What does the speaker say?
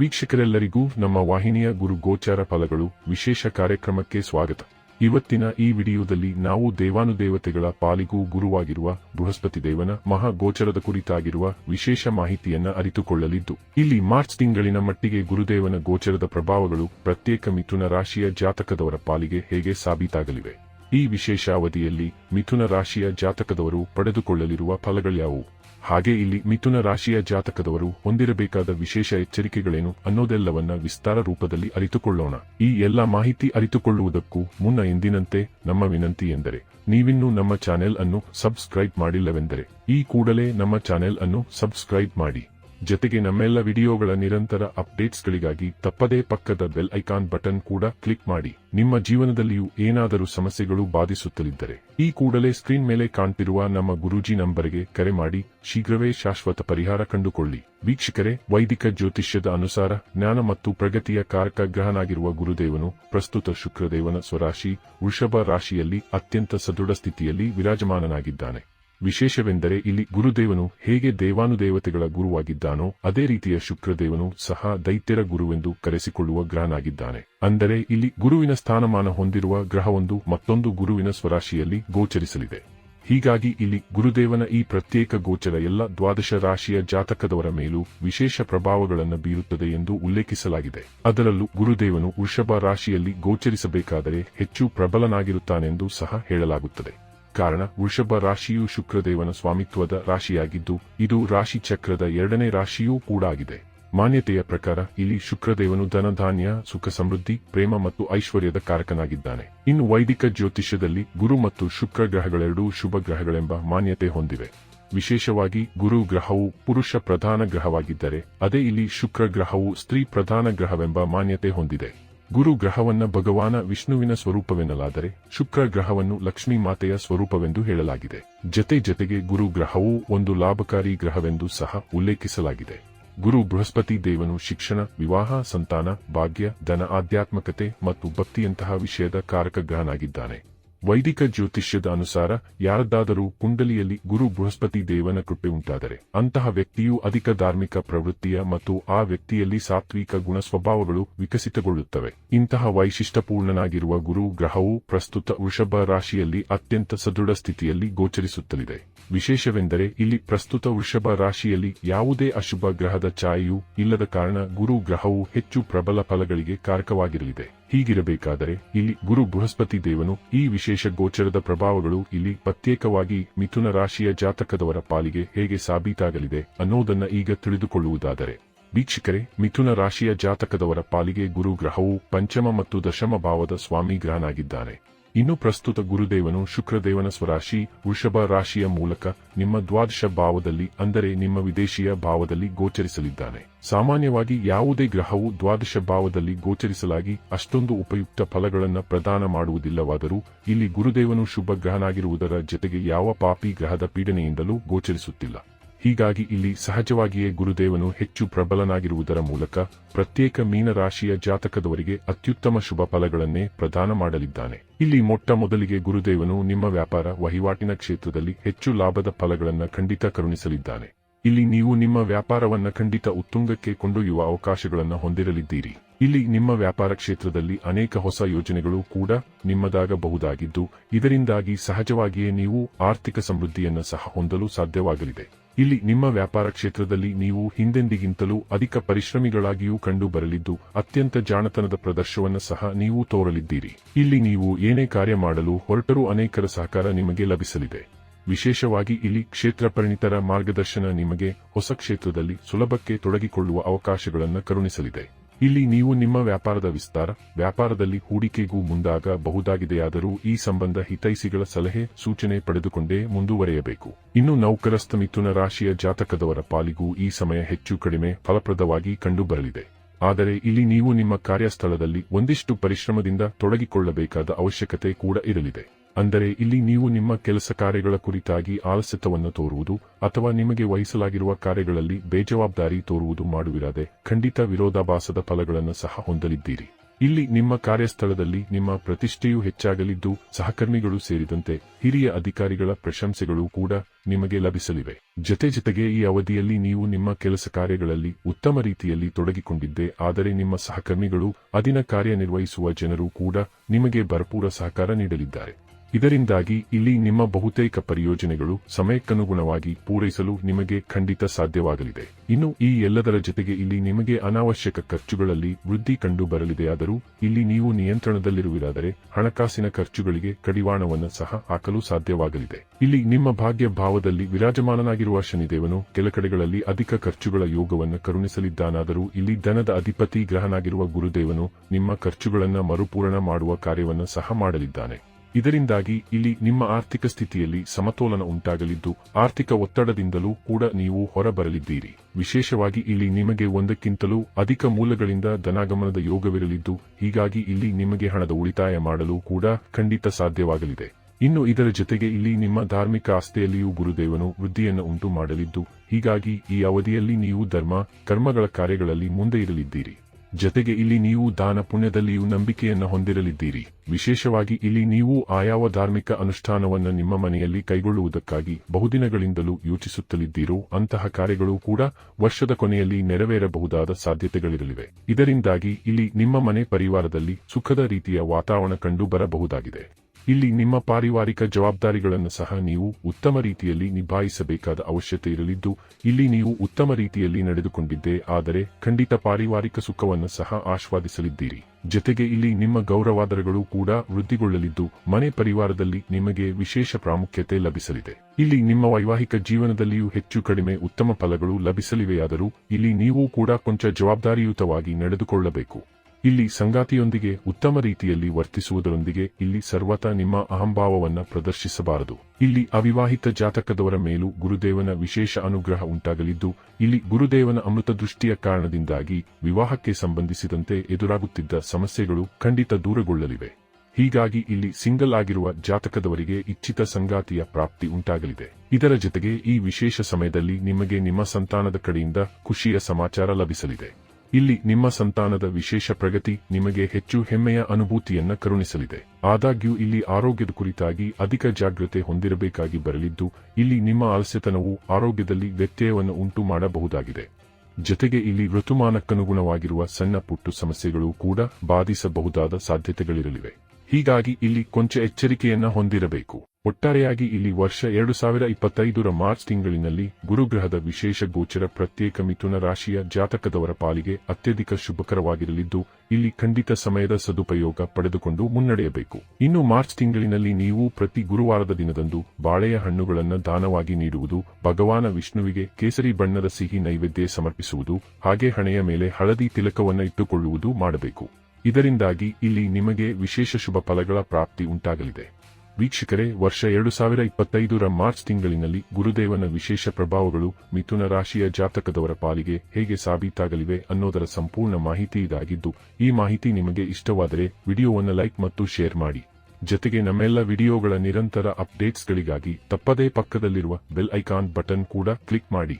ವೀಕ್ಷಕರೆಲ್ಲರಿಗೂ ನಮ್ಮ ವಾಹಿನಿಯ ಗುರು ಗೋಚಾರ ಫಲಗಳು ವಿಶೇಷ ಕಾರ್ಯಕ್ರಮಕ್ಕೆ ಸ್ವಾಗತ. ಇವತ್ತಿನ ಈ ವಿಡಿಯೋದಲ್ಲಿ ನಾವು ದೇವಾನುದೇವತೆಗಳ ಪಾಲಿಗೂ ಗುರುವಾಗಿರುವ ಬೃಹಸ್ಪತಿ ದೇವನ ಮಹಾ ಗೋಚರದ ಕುರಿತಾಗಿರುವ ವಿಶೇಷ ಮಾಹಿತಿಯನ್ನ ಅರಿತುಕೊಳ್ಳಲಿದ್ದು, ಇಲ್ಲಿ ಮಾರ್ಚ್ ತಿಂಗಳಿನ ಮಟ್ಟಿಗೆ ಗುರುದೇವನ ಗೋಚರದ ಪ್ರಭಾವಗಳು ಪ್ರತ್ಯೇಕ ಮಿಥುನ ರಾಶಿಯ ಜಾತಕದವರ ಪಾಲಿಗೆ ಹೇಗೆ ಸಾಬೀತಾಗಲಿವೆ. ಈ ವಿಶೇಷ ಅವಧಿಯಲ್ಲಿ ಮಿಥುನ ರಾಶಿಯ ಜಾತಕದವರು ಪಡೆದುಕೊಳ್ಳಲಿರುವ ಫಲಗಳ್ಯಾವು? ಹಾಗೆ ಇಲ್ಲಿ ಮಿಥುನ ರಾಶಿಯ ಜಾತಕದವರು ಹೊಂದಿರಬೇಕಾದ ವಿಶೇಷ ಎಚ್ಚರಿಕೆಗಳೇನು ಅನ್ನೋದೆಲ್ಲವನ್ನ ವಿಸ್ತಾರ ರೂಪದಲ್ಲಿ ಅರಿತುಕೊಳ್ಳೋಣ. ಈ ಎಲ್ಲ ಮಾಹಿತಿ ಅರಿತುಕೊಳ್ಳುವುದಕ್ಕೂ ಮುನ್ನ ಎಂದಿನಂತೆ ನಮ್ಮ ವಿನಂತಿ ಎಂದರೆ, ನೀವಿನ್ನೂ ನಮ್ಮ ಚಾನೆಲ್ ಅನ್ನು ಸಬ್ಸ್ಕ್ರೈಬ್ ಮಾಡಿಲ್ಲವೆಂದರೆ, ಈ ಕೂಡಲೇ ನಮ್ಮ ಚಾನೆಲ್ ಅನ್ನು ಸಬ್ಸ್ಕ್ರೈಬ್ ಮಾಡಿ. ಜತೆಗೆ ನಮ್ಮೆಲ್ಲ ವಿಡಿಯೋಗಳ ನಿರಂತರ ಅಪ್ಡೇಟ್ಸ್ಗಳಿಗಾಗಿ ತಪ್ಪದೇ ಪಕ್ಕದ ಬೆಲ್ ಐಕಾನ್ ಬಟನ್ ಕೂಡ ಕ್ಲಿಕ್ ಮಾಡಿ. ನಿಮ್ಮ ಜೀವನದಲ್ಲಿಯೂ ಏನಾದರೂ ಸಮಸ್ಯೆಗಳು ಬಾಧಿಸುತ್ತಲಿದ್ದರೆ ಈ ಕೂಡಲೇ ಸ್ಕ್ರೀನ್ ಮೇಲೆ ಕಾಣ್ತಿರುವ ನಮ್ಮ ಗುರೂಜಿ ನಂಬರ್ಗೆ ಕರೆ ಮಾಡಿ ಶೀಘ್ರವೇ ಶಾಶ್ವತ ಪರಿಹಾರ ಕಂಡುಕೊಳ್ಳಿ. ವೀಕ್ಷಕರೇ, ವೈದಿಕ ಜ್ಯೋತಿಷ್ಯದ ಅನುಸಾರ ಜ್ಞಾನ ಮತ್ತು ಪ್ರಗತಿಯ ಕಾರಕ ಗ್ರಹನಾಗಿರುವ ಗುರುದೇವನು ಪ್ರಸ್ತುತ ಶುಕ್ರದೇವನ ಸ್ವರಾಶಿ ವೃಷಭ ರಾಶಿಯಲ್ಲಿ ಅತ್ಯಂತ ಸದೃಢ ಸ್ಥಿತಿಯಲ್ಲಿ ವಿರಾಜಮಾನನಾಗಿದ್ದಾನೆ. ವಿಶೇಷವೆಂದರೆ ಇಲ್ಲಿ ಗುರುದೇವನು ಹೇಗೆ ದೇವಾನುದೇವತೆಗಳ ಗುರುವಾಗಿದ್ದಾನೋ ಅದೇ ರೀತಿಯ ಶುಕ್ರದೇವನು ಸಹ ದೈತ್ಯರ ಗುರುವೆಂದು ಕರೆಸಿಕೊಳ್ಳುವ ಗ್ರಹನಾಗಿದ್ದಾನೆ. ಅಂದರೆ ಇಲ್ಲಿ ಗುರುವಿನ ಸ್ಥಾನಮಾನ ಹೊಂದಿರುವ ಗ್ರಹವೊಂದು ಮತ್ತೊಂದು ಗುರುವಿನ ಸ್ವರಾಶಿಯಲ್ಲಿ ಗೋಚರಿಸಲಿದೆ. ಹೀಗಾಗಿ ಇಲ್ಲಿ ಗುರುದೇವನ ಈ ಪ್ರತ್ಯೇಕ ಗೋಚರ ಎಲ್ಲ ದ್ವಾದಶ ರಾಶಿಯ ಜಾತಕದವರ ಮೇಲೂ ವಿಶೇಷ ಪ್ರಭಾವಗಳನ್ನು ಬೀರುತ್ತದೆ ಎಂದು ಉಲ್ಲೇಖಿಸಲಾಗಿದೆ. ಅದರಲ್ಲೂ ಗುರುದೇವನು ವೃಷಭ ರಾಶಿಯಲ್ಲಿ ಗೋಚರಿಸಬೇಕಾದರೆ ಹೆಚ್ಚು ಪ್ರಬಲನಾಗಿರುತ್ತಾನೆಂದು ಸಹ ಹೇಳಲಾಗುತ್ತದೆ. ಕಾರಣ ವೃಷಭ ರಾಶಿಯು ಶುಕ್ರದೇವನ ಸ್ವಾಮಿತ್ವದ ರಾಶಿಯಾಗಿದ್ದು, ಇದು ರಾಶಿ ಚಕ್ರದ ಎರಡನೇ ರಾಶಿಯೂ ಕೂಡ ಆಗಿದೆ. ಮಾನ್ಯತೆಯ ಪ್ರಕಾರ, ಇಲ್ಲಿ ಶುಕ್ರದೇವನು ಧನಧಾನ್ಯ, ಸುಖ ಸಮೃದ್ಧಿ, ಪ್ರೇಮ ಮತ್ತು ಐಶ್ವರ್ಯದ ಕಾರಕನಾಗಿದ್ದಾನೆ. ಇನ್ನು ವೈದಿಕ ಜ್ಯೋತಿಷ್ಯದಲ್ಲಿ ಗುರು ಮತ್ತು ಶುಕ್ರ ಗ್ರಹಗಳೆರಡೂ ಶುಭ ಗ್ರಹಗಳೆಂಬ ಮಾನ್ಯತೆ ಹೊಂದಿವೆ. ವಿಶೇಷವಾಗಿ, ಗುರು ಗ್ರಹವು ಪುರುಷ ಪ್ರಧಾನ ಗ್ರಹವಾಗಿದ್ದರೆ, ಅದೇ ಇಲ್ಲಿ ಶುಕ್ರ ಗ್ರಹವು ಸ್ತ್ರೀ ಪ್ರಧಾನ ಗ್ರಹವೆಂಬ ಮಾನ್ಯತೆ ಹೊಂದಿದೆ. ಗುರು ಗ್ರಹವನ್ನ ಭಗವಾನ ವಿಷ್ಣುವಿನ ಸ್ವರೂಪವೆನ್ನಲಾದರೆ ಶುಕ್ರ ಗ್ರಹವನ್ನು ಲಕ್ಷ್ಮೀ ಮಾತೆಯ ಸ್ವರೂಪವೆಂದು ಹೇಳಲಾಗಿದೆ. ಜತೆ ಜತೆಗೆ ಗುರು ಗ್ರಹವು ಒಂದು ಲಾಭಕಾರಿ ಗ್ರಹವೆಂದು ಸಹ ಉಲ್ಲೇಖಿಸಲಾಗಿದೆ. ಗುರು ಬೃಹಸ್ಪತಿ ದೇವನು ಶಿಕ್ಷಣ, ವಿವಾಹ, ಸಂತಾನ, ಭಾಗ್ಯ, ಧನ, ಆಧ್ಯಾತ್ಮಕತೆ ಮತ್ತು ಭಕ್ತಿಯಂತಹ ವಿಷಯದ ಕಾರಕ ಗ್ರಹನಾಗಿದ್ದಾನೆ. ವೈದಿಕ ಜ್ಯೋತಿಷ್ಯದ ಅನುಸಾರ ಯಾರದ್ದಾದರೂ ಕುಂಡಲಿಯಲ್ಲಿ ಗುರು ಬೃಹಸ್ಪತಿ ದೇವನ ಕೃಪೆ ಉಂಟಾದರೆ ಅಂತಹ ವ್ಯಕ್ತಿಯು ಅಧಿಕ ಧಾರ್ಮಿಕ ಪ್ರವೃತ್ತಿಯ ಮತ್ತು ಆ ವ್ಯಕ್ತಿಯಲ್ಲಿ ಸಾತ್ವಿಕ ಗುಣ ಸ್ವಭಾವಗಳು ವಿಕಸಿತಗೊಳ್ಳುತ್ತವೆ. ಇಂತಹ ವೈಶಿಷ್ಟ್ಯಪೂರ್ಣನಾಗಿರುವ ಗುರು ಗ್ರಹವು ಪ್ರಸ್ತುತ ವೃಷಭ ರಾಶಿಯಲ್ಲಿ ಅತ್ಯಂತ ಸದೃಢ ಸ್ಥಿತಿಯಲ್ಲಿ ಗೋಚರಿಸುತ್ತಲಿದೆ. ವಿಶೇಷವೆಂದರೆ ಇಲ್ಲಿ ಪ್ರಸ್ತುತ ವೃಷಭ ರಾಶಿಯಲ್ಲಿ ಯಾವುದೇ ಅಶುಭ ಗ್ರಹದ ಛಾಯೆಯೂ ಇಲ್ಲದ ಕಾರಣ ಗುರು ಗ್ರಹವು ಹೆಚ್ಚು ಪ್ರಬಲ ಫಲಗಳಿಗೆ ಕಾರಕವಾಗಿರಲಿದೆ. ಹೀಗಿರಬೇಕಾದರೆ ಇಲ್ಲಿ ಗುರು ಬೃಹಸ್ಪತಿ ದೇವನು ಈ ವಿಶೇಷ ಗೋಚರದ ಪ್ರಭಾವಗಳು ಇಲ್ಲಿ ಪ್ರತ್ಯೇಕವಾಗಿ ಮಿಥುನ ರಾಶಿಯ ಜಾತಕದವರ ಪಾಲಿಗೆ ಹೇಗೆ ಸಾಬೀತಾಗಲಿದೆ ಅನ್ನೋದನ್ನ ಈಗ ತಿಳಿದುಕೊಳ್ಳುವುದಾದರೆ. ವೀಕ್ಷಕರೇ, ಮಿಥುನ ರಾಶಿಯ ಜಾತಕದವರ ಪಾಲಿಗೆ ಗುರು ಗ್ರಹವು ಪಂಚಮ ಮತ್ತು ದಶಮ ಭಾವದ ಸ್ವಾಮಿ ಗ್ರಹನಾಗಿದ್ದಾನೆ ಇನ್ನು ಪ್ರಸ್ತುತ ಗುರುದೇವನು ಶುಕ್ರದೇವನ ಸ್ವರಾಶಿ ವೃಷಭ ರಾಶಿಯ ಮೂಲಕ ನಿಮ್ಮ ದ್ವಾದಶ ಭಾವದಲ್ಲಿ, ಅಂದರೆ ನಿಮ್ಮ ವಿದೇಶಿಯ ಭಾವದಲ್ಲಿ ಗೋಚರಿಸಲಿದ್ದಾನೆ. ಸಾಮಾನ್ಯವಾಗಿ ಯಾವುದೇ ಗ್ರಹವು ದ್ವಾದಶ ಭಾವದಲ್ಲಿ ಗೋಚರಿಸಲಾಗಿ ಅಷ್ಟೊಂದು ಉಪಯುಕ್ತ ಫಲಗಳನ್ನು ಪ್ರದಾನ ಮಾಡುವುದಿಲ್ಲವಾದರೂ, ಇಲ್ಲಿ ಗುರುದೇವನು ಶುಭ ಗ್ರಹನಾಗಿರುವುದರ ಜೊತೆಗೆ ಯಾವ ಪಾಪಿ ಗ್ರಹದ ಪೀಡನೆಯಿಂದಲೂ ಗೋಚರಿಸುತ್ತಿಲ್ಲ. ಹೀಗಾಗಿ ಇಲ್ಲಿ ಸಹಜವಾಗಿಯೇ ಗುರುದೇವನು ಹೆಚ್ಚು ಪ್ರಬಲನಾಗಿರುವುದರ ಮೂಲಕ ಪ್ರತ್ಯೇಕ ಮೀನರಾಶಿಯ ಜಾತಕದವರಿಗೆ ಅತ್ಯುತ್ತಮ ಶುಭ ಫಲಗಳನ್ನೇ ಪ್ರದಾನ ಮಾಡಲಿದ್ದಾನೆ. ಇಲ್ಲಿ ಮೊಟ್ಟ ಮೊದಲಿಗೆ ಗುರುದೇವನು ನಿಮ್ಮ ವ್ಯಾಪಾರ ವಹಿವಾಟಿನ ಕ್ಷೇತ್ರದಲ್ಲಿ ಹೆಚ್ಚು ಲಾಭದ ಫಲಗಳನ್ನು ಖಂಡಿತ ಕರುಣಿಸಲಿದ್ದಾನೆ. ಇಲ್ಲಿ ನೀವು ನಿಮ್ಮ ವ್ಯಾಪಾರವನ್ನು ಖಂಡಿತ ಉತ್ತುಂಗಕ್ಕೆ ಕೊಂಡೊಯ್ಯುವ ಅವಕಾಶಗಳನ್ನು ಹೊಂದಿರಲಿದ್ದೀರಿ. ಇಲ್ಲಿ ನಿಮ್ಮ ವ್ಯಾಪಾರ ಕ್ಷೇತ್ರದಲ್ಲಿ ಅನೇಕ ಹೊಸ ಯೋಜನೆಗಳು ಕೂಡ ನಿಮ್ಮದಾಗಬಹುದಾಗಿದ್ದು, ಇದರಿಂದಾಗಿ ಸಹಜವಾಗಿಯೇ ನೀವು ಆರ್ಥಿಕ ಸಮೃದ್ಧಿಯನ್ನು ಸಹ ಹೊಂದಲು ಸಾಧ್ಯವಾಗಲಿದೆ. ಇಲ್ಲಿ ನಿಮ್ಮ ವ್ಯಾಪಾರ ಕ್ಷೇತ್ರದಲ್ಲಿ ನೀವು ಹಿಂದೆಂದಿಗಿಂತಲೂ ಅಧಿಕ ಪರಿಶ್ರಮಿಗಳಾಗಿಯೂ ಕಂಡು ಬರಲಿದ್ದು ಅತ್ಯಂತ ಜಾಣತನದ ಪ್ರದರ್ಶವನ್ನು ಸಹ ನೀವು ತೋರಲಿದ್ದೀರಿ. ಇಲ್ಲಿ ನೀವು ಏನೇ ಕಾರ್ಯ ಮಾಡಲು ಹೊರಟರೂ ಅನೇಕರ ಸಹಕಾರ ನಿಮಗೆ ಲಭಿಸಲಿದೆ. ವಿಶೇಷವಾಗಿ ಇಲ್ಲಿ ಕ್ಷೇತ್ರ ಪರಿಣಿತರ ಮಾರ್ಗದರ್ಶನ ನಿಮಗೆ ಹೊಸ ಕ್ಷೇತ್ರದಲ್ಲಿ ಸುಲಭಕ್ಕೆ ತೊಡಗಿಕೊಳ್ಳುವ ಅವಕಾಶಗಳನ್ನು ಕರುಣಿಸಲಿದೆ. ಇಲ್ಲಿ ನೀವು ನಿಮ್ಮ ವ್ಯಾಪಾರದ ವಿಸ್ತಾರ, ವ್ಯಾಪಾರದಲ್ಲಿ ಹೂಡಿಕೆಗೂ ಮುಂದಾಗಬಹುದಾಗಿದೆಯಾದರೂ ಈ ಸಂಬಂಧ ಹಿತೈಷಿಗಳ ಸಲಹೆ, ಸೂಚನೆ ಪಡೆದುಕೊಂಡೇ ಮುಂದುವರೆಯಬೇಕು. ಇನ್ನು ನೌಕರಸ್ಥ ಮಿಥುನ ರಾಶಿಯ ಜಾತಕದವರ ಪಾಲಿಗೂ ಈ ಸಮಯ ಹೆಚ್ಚು ಕಡಿಮೆ ಫಲಪ್ರದವಾಗಿ ಕಂಡುಬರಲಿದೆ. ಆದರೆ ಇಲ್ಲಿ ನೀವು ನಿಮ್ಮ ಕಾರ್ಯಸ್ಥಳದಲ್ಲಿ ಒಂದಿಷ್ಟು ಪರಿಶ್ರಮದಿಂದ ತೊಡಗಿಕೊಳ್ಳಬೇಕಾದ ಅವಶ್ಯಕತೆ ಕೂಡ ಇರಲಿದೆ. ಅಂದರೆ ಇಲ್ಲಿ ನೀವು ನಿಮ್ಮ ಕೆಲಸ ಕಾರ್ಯಗಳ ಕುರಿತಾಗಿ ಆಲಸ್ಯತವನ್ನು ತೋರುವುದು ಅಥವಾ ನಿಮಗೆ ವಹಿಸಲಾಗಿರುವ ಕಾರ್ಯಗಳಲ್ಲಿ ಬೇಜವಾಬ್ದಾರಿ ತೋರುವುದು ಮಾಡುವಿರಾದೆ ಖಂಡಿತ ವಿರೋಧಾಭಾಸದ ಫಲಗಳನ್ನು ಸಹ ಹೊಂದಲಿದ್ದೀರಿ. ಇಲ್ಲಿ ನಿಮ್ಮ ಕಾರ್ಯಸ್ಥಳದಲ್ಲಿ ನಿಮ್ಮ ಪ್ರತಿಷ್ಠೆಯೂ ಹೆಚ್ಚಾಗಲಿದ್ದು ಸಹಕರ್ಮಿಗಳು ಸೇರಿದಂತೆ ಹಿರಿಯ ಅಧಿಕಾರಿಗಳ ಪ್ರಶಂಸೆಗಳು ಕೂಡ ನಿಮಗೆ ಲಭಿಸಲಿವೆ. ಜತೆ ಜತೆಗೆ ಈ ಅವಧಿಯಲ್ಲಿ ನೀವು ನಿಮ್ಮ ಕೆಲಸ ಕಾರ್ಯಗಳಲ್ಲಿ ಉತ್ತಮ ರೀತಿಯಲ್ಲಿ ತೊಡಗಿಕೊಂಡಿದ್ದೆ ಆದರೆ ನಿಮ್ಮ ಸಹಕರ್ಮಿಗಳು ಅದಿನ ಕಾರ್ಯನಿರ್ವಹಿಸುವ ಜನರು ಕೂಡ ನಿಮಗೆ ಭರಪೂರ ಸಹಕಾರ ನೀಡಲಿದ್ದಾರೆ. ಇದರಿಂದಾಗಿ ಇಲ್ಲಿ ನಿಮ್ಮ ಬಹುತೇಕ ಪರಿಯೋಜನೆಗಳು ಸಮಯಕ್ಕನುಗುಣವಾಗಿ ಪೂರೈಸಲು ನಿಮಗೆ ಖಂಡಿತ ಸಾಧ್ಯವಾಗಲಿದೆ. ಇನ್ನು ಈ ಎಲ್ಲದರ ಜೊತೆಗೆ ಇಲ್ಲಿ ನಿಮಗೆ ಅನಾವಶ್ಯಕ ಖರ್ಚುಗಳಲ್ಲಿ ವೃದ್ಧಿ ಕಂಡು ಬರಲಿದೆಯಾದರೂ ಇಲ್ಲಿ ನೀವು ನಿಯಂತ್ರಣದಲ್ಲಿರುವಿರಾದರೆ ಹಣಕಾಸಿನ ಖರ್ಚುಗಳಿಗೆ ಕಡಿವಾಣವನ್ನು ಸಹ ಹಾಕಲು ಸಾಧ್ಯವಾಗಲಿದೆ. ಇಲ್ಲಿ ನಿಮ್ಮ ಭಾಗ್ಯ ಭಾವದಲ್ಲಿ ವಿರಾಜಮಾನನಾಗಿರುವ ಶನಿದೇವನು ಕೆಲ ಕಡೆಗಳಲ್ಲಿ ಅಧಿಕ ಖರ್ಚುಗಳ ಯೋಗವನ್ನು ಕರುಣಿಸಲಿದ್ದಾನಾದರೂ ಇಲ್ಲಿ ಧನದ ಅಧಿಪತಿ ಗ್ರಹನಾಗಿರುವ ಗುರುದೇವನು ನಿಮ್ಮ ಖರ್ಚುಗಳನ್ನು ಮರುಪೂರಣ ಮಾಡುವ ಕಾರ್ಯವನ್ನು ಸಹ ಮಾಡಲಿದ್ದಾನೆ. ಇದರಿಂದಾಗಿ ಇಲ್ಲಿ ನಿಮ್ಮ ಆರ್ಥಿಕ ಸ್ಥಿತಿಯಲ್ಲಿ ಸಮತೋಲನ ಉಂಟಾಗಲಿದ್ದು, ಆರ್ಥಿಕ ಒತ್ತಡದಿಂದಲೂ ಕೂಡ ನೀವು ಹೊರಬರಲಿದ್ದೀರಿ. ವಿಶೇಷವಾಗಿ ಇಲ್ಲಿ ನಿಮಗೆ ಒಂದಕ್ಕಿಂತಲೂ ಅಧಿಕ ಮೂಲಗಳಿಂದ ಧನಾಗಮನದ ಯೋಗವಿರಲಿದ್ದು, ಹೀಗಾಗಿ ಇಲ್ಲಿ ನಿಮಗೆ ಹಣದ ಉಳಿತಾಯ ಮಾಡಲು ಕೂಡ ಖಂಡಿತ ಸಾಧ್ಯವಾಗಲಿದೆ. ಇನ್ನು ಇದರ ಜೊತೆಗೆ ಇಲ್ಲಿ ನಿಮ್ಮ ಧಾರ್ಮಿಕ ಆಸ್ತೆಯಲ್ಲಿಯೂ ಗುರುದೇವನು ವೃದ್ಧಿಯನ್ನು ಉಂಟು ಮಾಡಲಿದ್ದು ಹೀಗಾಗಿ ಈ ಅವಧಿಯಲ್ಲಿ ನೀವು ಧರ್ಮ, ಕರ್ಮಗಳ ಕಾರ್ಯಗಳಲ್ಲಿ ಮುಂದೆ ಇರಲಿದ್ದೀರಿ. ಜತೆಗೆ ಇಲ್ಲಿ ನೀವು ದಾನ ಪುಣ್ಯದಲ್ಲಿಯೂ ನಂಬಿಕೆಯನ್ನು ಹೊಂದಿರಲಿದ್ದೀರಿ. ವಿಶೇಷವಾಗಿ ಇಲ್ಲಿ ನೀವು ಆಯಾವ ಧಾರ್ಮಿಕ ಅನುಷ್ಠಾನವನ್ನು ನಿಮ್ಮ ಮನೆಯಲ್ಲಿ ಕೈಗೊಳ್ಳುವುದಕ್ಕಾಗಿ ಬಹುದಿನಗಳಿಂದಲೂ ಯೋಚಿಸುತ್ತಲಿದ್ದೀರೋ, ಅಂತಹ ಕಾರ್ಯಗಳು ಕೂಡ ವರ್ಷದ ಕೊನೆಯಲ್ಲಿ ನೆರವೇರಬಹುದಾದ ಸಾಧ್ಯತೆಗಳಿರಲಿವೆ. ಇದರಿಂದಾಗಿ ಇಲ್ಲಿ ನಿಮ್ಮ ಮನೆ ಪರಿವಾರದಲ್ಲಿ ಸುಖದ ರೀತಿಯ ವಾತಾವರಣ ಕಂಡು ಬರಬಹುದಾಗಿದೆ ಇಲ್ಲಿ ನಿಮ್ಮ ಪಾರಿವಾರಿಕ ಜವಾಬ್ದಾರಿಗಳನ್ನು ಸಹ ನೀವು ಉತ್ತಮ ರೀತಿಯಲ್ಲಿ ನಿಭಾಯಿಸಬೇಕಾದ ಅವಶ್ಯಕತೆ ಇರಲಿದ್ದು, ಇಲ್ಲಿ ನೀವು ಉತ್ತಮ ರೀತಿಯಲ್ಲಿ ನಡೆದುಕೊಂಡಿದ್ದೆ, ಆದರೆ ಖಂಡಿತ ಪಾರಿವಾರಿಕ ಸುಖವನ್ನು ಸಹ ಆಸ್ವಾದಿಸಲಿದ್ದೀರಿ ಜೊತೆಗೆ ಇಲ್ಲಿ ನಿಮ್ಮ ಗೌರವಾದರಗಳು ಕೂಡ ವೃದ್ಧಿಗೊಳ್ಳಲಿದ್ದು, ಮನೆ ಪರಿವಾರದಲ್ಲಿ ನಿಮಗೆ ವಿಶೇಷ ಪ್ರಾಮುಖ್ಯತೆ ಲಭಿಸಲಿದೆ. ಇಲ್ಲಿ ನಿಮ್ಮ ವೈವಾಹಿಕ ಜೀವನದಲ್ಲಿಯೂ ಹೆಚ್ಚು ಕಡಿಮೆ ಉತ್ತಮ ಫಲಗಳು ಲಭಿಸಲಿವೆಯಾದರೂ, ಇಲ್ಲಿ ನೀವು ಕೂಡ ಕೊಂಚ ಜವಾಬ್ದಾರಿಯುತವಾಗಿ ನಡೆದುಕೊಳ್ಳಬೇಕು. ಇಲ್ಲಿ ಸಂಗಾತಿಯೊಂದಿಗೆ ಉತ್ತಮ ರೀತಿಯಲ್ಲಿ ವರ್ತಿಸುವುದರೊಂದಿಗೆ ಇಲ್ಲಿ ಸರ್ವತಾ ನಿಮ್ಮ ಅಹಂಭಾವವನ್ನು ಪ್ರದರ್ಶಿಸಬಾರದು. ಇಲ್ಲಿ ಅವಿವಾಹಿತ ಜಾತಕದವರ ಮೇಲೂ ಗುರುದೇವನ ವಿಶೇಷ ಅನುಗ್ರಹ ಉಂಟಾಗಲಿದ್ದು, ಇಲ್ಲಿ ಗುರುದೇವನ ಅಮೃತ ದೃಷ್ಟಿಯ ಕಾರಣದಿಂದಾಗಿ ವಿವಾಹಕ್ಕೆ ಸಂಬಂಧಿಸಿದಂತೆ ಎದುರಾಗುತ್ತಿದ್ದ ಸಮಸ್ಯೆಗಳು ಖಂಡಿತ ದೂರಗೊಳ್ಳಲಿವೆ. ಹೀಗಾಗಿ ಇಲ್ಲಿ ಸಿಂಗಲ್ ಆಗಿರುವ ಜಾತಕದವರಿಗೆ ಇಚ್ಛಿತ ಸಂಗಾತಿಯ ಪ್ರಾಪ್ತಿ ಉಂಟಾಗಲಿದೆ. ಇದರ ಜೊತೆಗೆ ಈ ವಿಶೇಷ ಸಮಯದಲ್ಲಿ ನಿಮಗೆ ನಿಮ್ಮ ಸಂತಾನದ ಕಡೆಯಿಂದ ಖುಷಿಯ ಸಮಾಚಾರ ಲಭಿಸಲಿದೆ. ಇಲ್ಲಿ ನಿಮ್ಮ ಸಂತಾನದ ವಿಶೇಷ ಪ್ರಗತಿ ನಿಮಗೆ ಹೆಚ್ಚು ಹೆಮ್ಮೆಯ ಅನುಭೂತಿಯನ್ನ ಕರುಣಿಸಲಿದೆ. ಆದಾಗ್ಯೂ ಇಲ್ಲಿ ಆರೋಗ್ಯದ ಕುರಿತಾಗಿ ಅಧಿಕ ಜಾಗ್ರತೆ ಹೊಂದಿರಬೇಕಾಗಿ ಬರಲಿದ್ದು, ಇಲ್ಲಿ ನಿಮ್ಮ ಆಲಸ್ಯತನವು ಆರೋಗ್ಯದಲ್ಲಿ ವ್ಯತ್ಯಯವನ್ನು ಉಂಟು ಮಾಡಬಹುದಾಗಿದೆ. ಜೊತೆಗೆ ಇಲ್ಲಿ ಋತುಮಾನಕ್ಕನುಗುಣವಾಗಿರುವ ಸಣ್ಣ ಪುಟ್ಟು ಸಮಸ್ಯೆಗಳು ಕೂಡ ಬಾಧಿಸಬಹುದಾದ ಸಾಧ್ಯತೆಗಳಿರಲಿವೆ. ಹೀಗಾಗಿ ಇಲ್ಲಿ ಕೊಂಚ ಎಚ್ಚರಿಕೆಯನ್ನ ಹೊಂದಿರಬೇಕು. ಒಟ್ಟಾರೆಯಾಗಿ ಇಲ್ಲಿ ವರ್ಷ ಎರಡು ಸಾವಿರ ಇಪ್ಪತ್ತೈದರ ಮಾರ್ಚ್ ತಿಂಗಳಿನಲ್ಲಿ ಗುರುಗ್ರಹದ ವಿಶೇಷ ಗೋಚರ ಪ್ರತ್ಯೇಕ ಮಿಥುನ ರಾಶಿಯ ಜಾತಕದವರ ಪಾಲಿಗೆ ಅತ್ಯಧಿಕ ಶುಭಕರವಾಗಿರಲಿದ್ದು, ಇಲ್ಲಿ ಖಂಡಿತ ಸಮಯದ ಸದುಪಯೋಗ ಪಡೆದುಕೊಂಡು ಮುನ್ನಡೆಯಬೇಕು. ಇನ್ನು ಮಾರ್ಚ್ ತಿಂಗಳಿನಲ್ಲಿ ನೀವು ಪ್ರತಿ ಗುರುವಾರದ ದಿನದಂದು ಬಾಳೆಯ ಹಣ್ಣುಗಳನ್ನು ದಾನವಾಗಿ ನೀಡುವುದು, ಭಗವಾನ ವಿಷ್ಣುವಿಗೆ ಕೇಸರಿ ಬಣ್ಣದ ಸಿಹಿ ನೈವೇದ್ಯ ಸಮರ್ಪಿಸುವುದು, ಹಾಗೆ ಹಣೆಯ ಮೇಲೆ ಹಳದಿ ತಿಲಕವನ್ನು ಇಟ್ಟುಕೊಳ್ಳುವುದು ಮಾಡಬೇಕು. ಇದರಿಂದಾಗಿ ಇಲ್ಲಿ ನಿಮಗೆ ವಿಶೇಷ ಶುಭ ಫಲಗಳ ಪ್ರಾಪ್ತಿ ಉಂಟಾಗಲಿದೆ. ವೀಕ್ಷಕರೇ, ವರ್ಷ ಎರಡು ಸಾವಿರ ಇಪ್ಪತ್ತೈದರ ಮಾರ್ಚ್ ತಿಂಗಳಿನಲ್ಲಿ ಗುರುದೇವನ ವಿಶೇಷ ಪ್ರಭಾವಗಳು ಮಿಥುನ ರಾಶಿಯ ಜಾತಕದವರ ಪಾಲಿಗೆ ಹೇಗೆ ಸಾಬೀತಾಗಲಿವೆ ಅನ್ನೋದರ ಸಂಪೂರ್ಣ ಮಾಹಿತಿ ಇದಾಗಿದ್ದು, ಈ ಮಾಹಿತಿ ನಿಮಗೆ ಇಷ್ಟವಾದರೆ ವಿಡಿಯೋವನ್ನು ಲೈಕ್ ಮತ್ತು ಶೇರ್ ಮಾಡಿ. ಜೊತೆಗೆ ನಮ್ಮೆಲ್ಲ ವಿಡಿಯೋಗಳ ನಿರಂತರ ಅಪ್ಡೇಟ್ಸ್ಗಳಿಗಾಗಿ ತಪ್ಪದೇ ಪಕ್ಕದಲ್ಲಿರುವ ಬೆಲ್ ಐಕಾನ್ ಬಟನ್ ಕೂಡ ಕ್ಲಿಕ್ ಮಾಡಿ.